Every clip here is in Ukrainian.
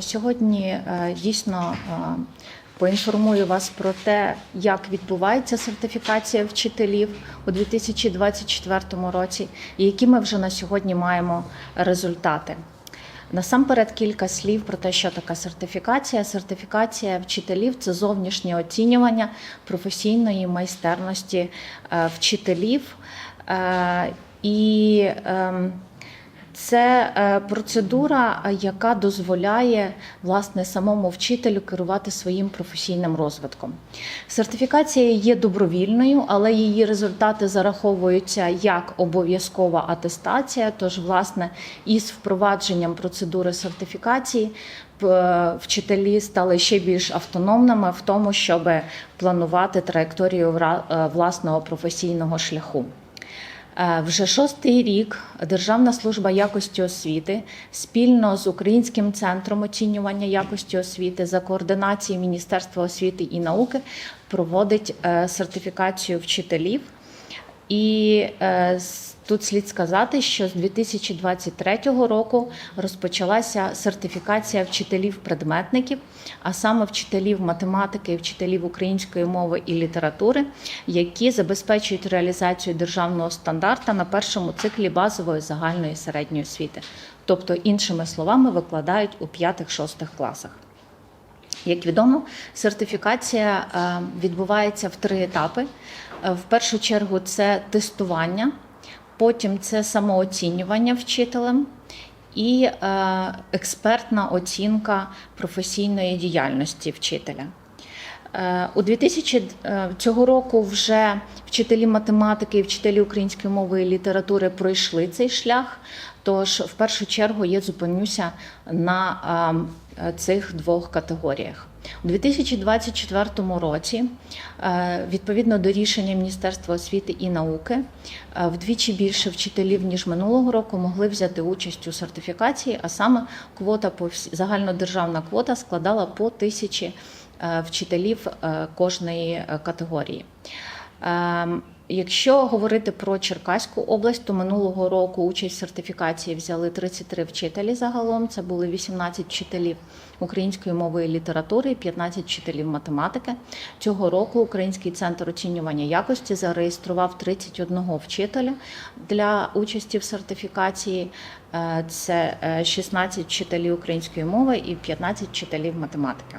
Сьогодні е, дійсно е, поінформую вас про те, як відбувається сертифікація вчителів у 2024 році і які ми вже на сьогодні маємо результати. Насамперед кілька слів про те, що така сертифікація. Сертифікація вчителів це зовнішнє оцінювання професійної майстерності е, вчителів. І ем, це е, процедура, е, яка дозволяє власне самому вчителю керувати своїм професійним розвитком. Сертифікація є добровільною, але її результати зараховуються як обов'язкова атестація. Тож, власне, із впровадженням процедури сертифікації вчителі стали ще більш автономними в тому, щоб планувати траєкторію е, власного професійного шляху. Е, Вже шостий рік Державна служба якості освіти спільно з Українським центром оцінювання якості освіти за координацією Міністерства освіти і науки проводить е, сертифікацію вчителів. І е, с- тут слід сказати, що з 2023 року розпочалася сертифікація вчителів-предметників, а саме вчителів математики вчителів української мови і літератури, які забезпечують реалізацію державного стандарта на першому циклі базової загальної середньої освіти, тобто, іншими словами, викладають у 5-6 класах. Як відомо, сертифікація е, відбувається в три етапи. Е, В першу чергу це тестування, потім це самооцінювання вчителем і е, експертна оцінка професійної діяльності вчителя. Е, У 2000 е, цього року вже вчителі математики і вчителі української мови і літератури пройшли цей шлях. Тож, в першу чергу, я зупинюся на е, цих двох категоріях. У 2024 році, відповідно до рішення Міністерства освіти і науки, вдвічі більше вчителів ніж минулого року могли взяти участь у сертифікації, а саме квота по загальнодержавна квота складала по тисячі вчителів е, кожної е, категорії. Ем, Якщо говорити про Черкаську область, то минулого року участь в сертифікації взяли 33 вчителі загалом. Це були 18 вчителів української мови і літератури, і 15 вчителів математики. Цього року Український центр оцінювання якості зареєстрував 31 вчителя для участі в сертифікації. Е, Це е, 16 вчителів української мови і 15 вчителів математики.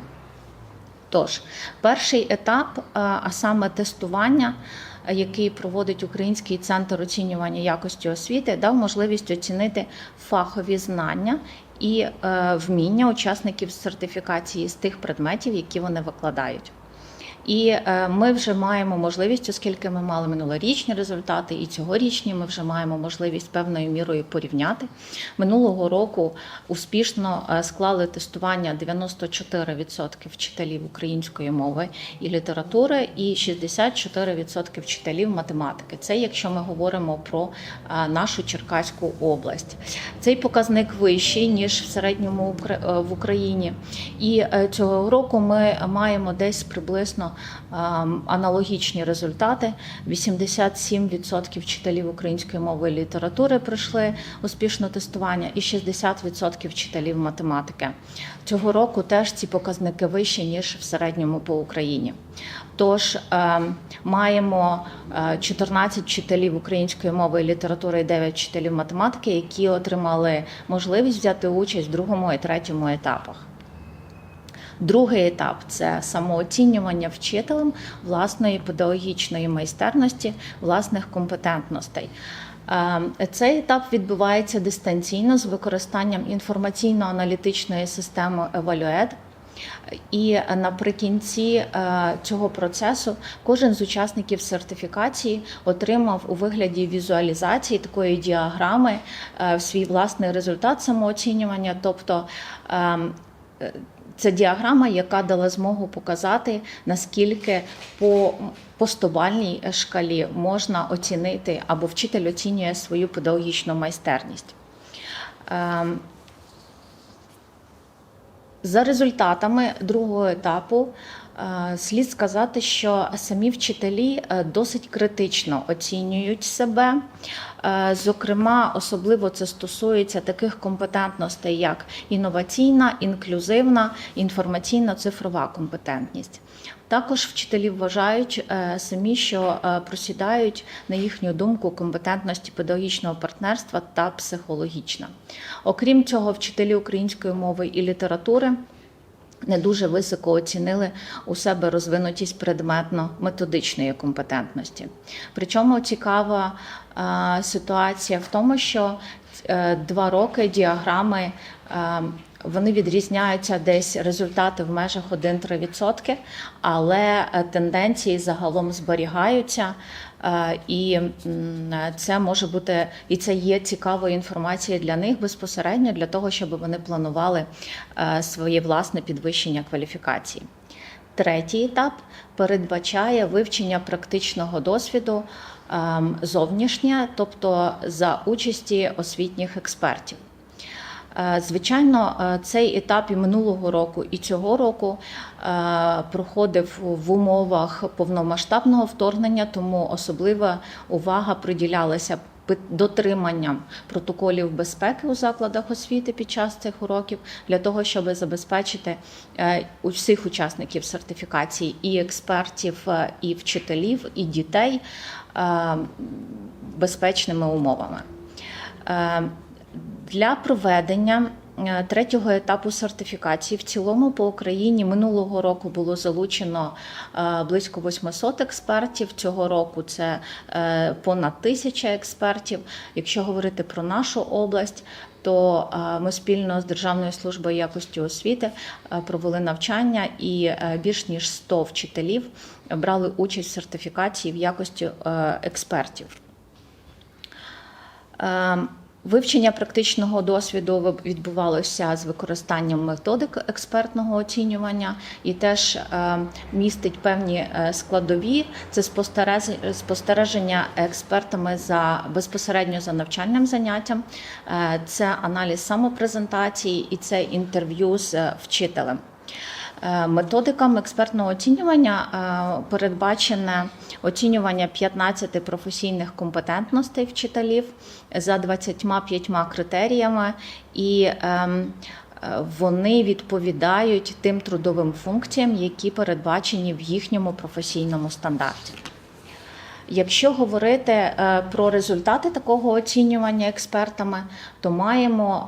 Тож, перший етап, е, а саме тестування, який проводить Український центр оцінювання якості освіти, дав можливість оцінити фахові знання і е, вміння учасників сертифікації з тих предметів, які вони викладають. І е, ми вже маємо можливість, оскільки ми мали минулорічні результати, і цьогорічні ми вже маємо можливість певною мірою порівняти. Минулого року успішно е, склали тестування 94% вчителів української мови і літератури, і 64% вчителів математики. Це якщо ми говоримо про е, нашу Черкаську область. Цей показник вищий ніж в середньому в Україні. І цього року ми маємо десь приблизно аналогічні результати. 87% вчителів української мови і літератури пройшли успішне тестування, і 60% вчителів математики. Цього року теж ці показники вищі ніж в середньому по Україні. Тож ем, маємо е, 14 вчителів української мови і літератури і 9 вчителів математики, які отримали можливість взяти участь в другому і третьому етапах. Другий етап це самооцінювання вчителем власної педагогічної майстерності, власних компетентностей. Е, Цей етап відбувається дистанційно з використанням інформаційно-аналітичної системи Evaluate. І наприкінці е, цього процесу кожен з учасників сертифікації отримав у вигляді візуалізації такої діаграми е, свій власний результат самооцінювання. Тобто ем, це діаграма, яка дала змогу показати, наскільки по постувальній шкалі можна оцінити або вчитель оцінює свою педагогічну майстерність. Ем, За результатами другого етапу Слід сказати, що самі вчителі е, досить критично оцінюють себе. Е, Зокрема, особливо це стосується таких компетентностей, як інноваційна, інклюзивна, інформаційно-цифрова компетентність. Також вчителі вважають е, самі, що е, просідають, на їхню думку, компетентності педагогічного партнерства та психологічна. Окрім цього, вчителі української мови і літератури не дуже високо оцінили у себе розвинутість предметно-методичної компетентності. Причому цікава е, ситуація в тому, що е, два роки діаграми. Вони відрізняються десь результати в межах 1-3%, але е, тенденції загалом зберігаються. Е, І це може бути і це є цікавою інформацією для них безпосередньо для того, щоб вони планували е, своє власне підвищення кваліфікації. Третій етап передбачає вивчення практичного досвіду ем, зовнішнє, тобто за участі освітніх експертів. Е, Звичайно, е, цей етап і минулого року, і цього року е, проходив в умовах повномасштабного вторгнення, тому особлива увага приділялася дотриманням протоколів безпеки у закладах освіти під час цих уроків для того, щоб забезпечити у всіх учасників сертифікації і експертів, і вчителів, і дітей безпечними умовами. Для проведення е, третього етапу сертифікації в цілому по Україні минулого року було залучено е, близько 800 експертів. Цього року це е, понад тисяча експертів. Якщо говорити про нашу область, то ми спільно з Державною службою якості освіти провели навчання, і більш ніж 100 вчителів брали участь в сертифікації в якості експертів. Вивчення практичного досвіду відбувалося з використанням методик експертного оцінювання і теж е, містить певні е, складові. Це спостереження експертами за безпосередньо за навчальним заняттям, е, це аналіз самопрезентації і це інтерв'ю з вчителем. Е, Методиками експертного оцінювання е, передбачене оцінювання 15 професійних компетентностей вчителів за 25 критеріями, і ем, е, вони відповідають тим трудовим функціям, які передбачені в їхньому професійному стандарті. Якщо говорити про результати такого оцінювання експертами, то маємо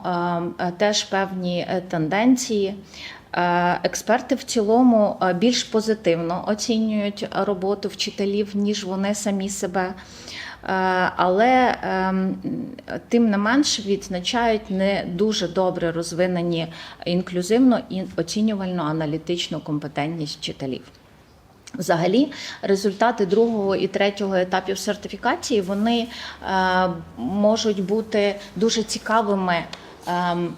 е, теж певні тенденції. Е, Експерти в цілому е, більш позитивно оцінюють роботу вчителів, ніж вони самі себе. Е, Але ем, тим не менш відзначають не дуже добре розвинені інклюзивно і оцінювально-аналітичну компетентність вчителів. Взагалі, результати другого і третього етапів сертифікації вони можуть бути дуже цікавими. Ем,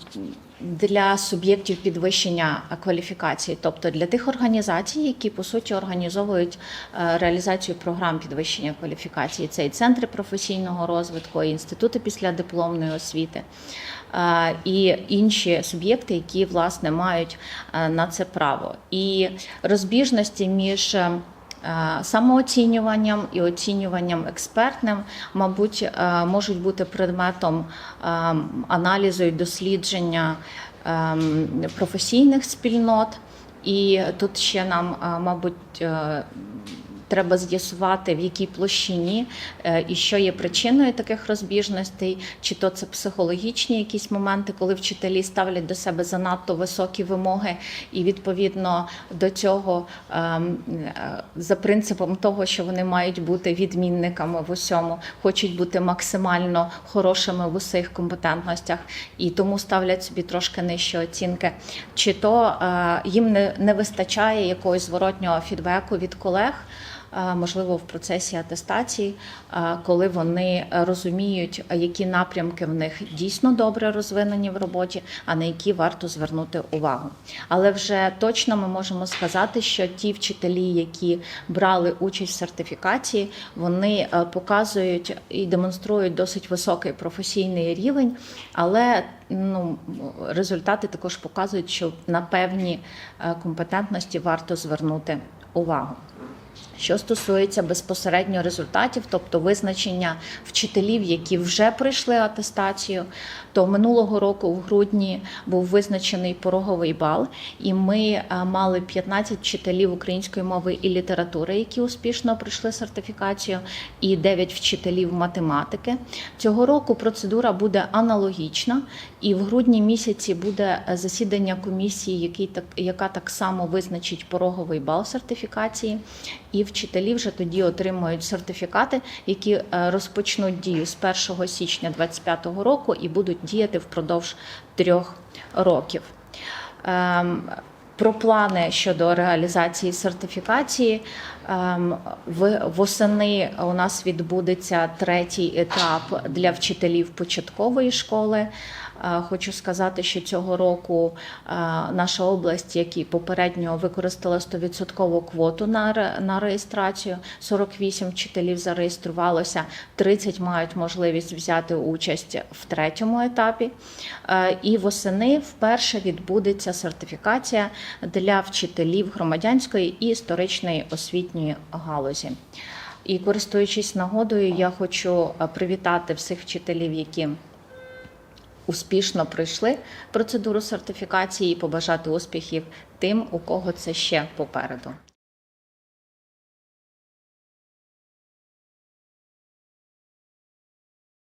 для суб'єктів підвищення кваліфікації, тобто для тих організацій, які по суті організовують е, реалізацію програм підвищення кваліфікації, це і центри професійного розвитку, і інститути післядипломної освіти е, і інші суб'єкти, які власне мають е, на це право, і розбіжності між е, Е, Самооцінюванням і оцінюванням експертним, мабуть, е, можуть бути предметом е, аналізу і дослідження е, професійних спільнот. І тут ще нам, е, мабуть, е, треба з'ясувати, в якій площині е, і що є причиною таких розбіжностей, чи то це психологічні якісь моменти, коли вчителі ставлять до себе занадто високі вимоги, і відповідно до цього ем, е, за принципом того, що вони мають бути відмінниками в усьому, хочуть бути максимально хорошими в усіх компетентностях, і тому ставлять собі трошки нижчі оцінки, чи то е, їм не, вистачає якогось зворотнього фідбеку від колег. Е, можливо, в процесі атестації, е, коли вони розуміють, які напрямки в них дійсно добре розвинені в роботі, а на які варто звернути увагу. Але вже точно ми можемо сказати, що ті вчителі, які брали участь в сертифікації, вони е, показують і демонструють досить високий професійний рівень, але ну, результати також показують, що на певні компетентності варто звернути увагу. Що стосується безпосередньо результатів, тобто визначення вчителів, які вже пройшли атестацію, то минулого року в грудні був визначений пороговий бал, і ми е, мали 15 вчителів української мови і літератури, які успішно пройшли сертифікацію, і 9 вчителів математики. Цього року процедура буде аналогічна, і в грудні місяці буде е, засідання комісії, яка так само визначить пороговий бал сертифікації. І вчителі вже тоді отримують сертифікати, які е, розпочнуть дію з 1 січня 2025 року і будуть діяти впродовж трьох років. Ем, Про плани щодо реалізації сертифікації ем, в восени у нас відбудеться третій етап для вчителів початкової школи. Хочу сказати, що цього року наша область, як і попередньо використала 100% квоту на, на реєстрацію. 48 вчителів зареєструвалося, 30 мають можливість взяти участь в третьому етапі. І восени вперше відбудеться сертифікація для вчителів громадянської і історичної освітньої галузі. І користуючись нагодою, я хочу привітати всіх вчителів, які успішно пройшли процедуру сертифікації і побажати успіхів тим, у кого це ще попереду.